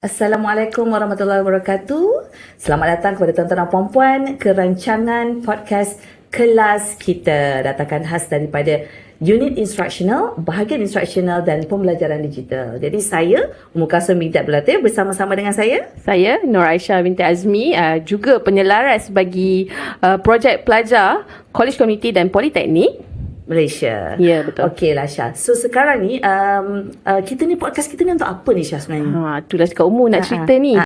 Assalamualaikum warahmatullahi wabarakatuh. Selamat datang kepada tuan-tuan dan puan-puan ke rancangan podcast kelas kita. Datangkan khas daripada unit instructional, bahagian instructional dan pembelajaran digital. Jadi saya, Umur Kasum Bidat Belatir bersama-sama dengan saya. Saya Nur Aisyah binti Azmi uh, juga penyelaras bagi uh, projek pelajar College Community dan Politeknik. Malaysia. Ya, betul. Okey lah Syah. So sekarang ni um, uh, kita ni podcast kita ni untuk apa ni Syah sebenarnya? Ha itulah cakap umur nak Ha, cerita ha. ni. Ha,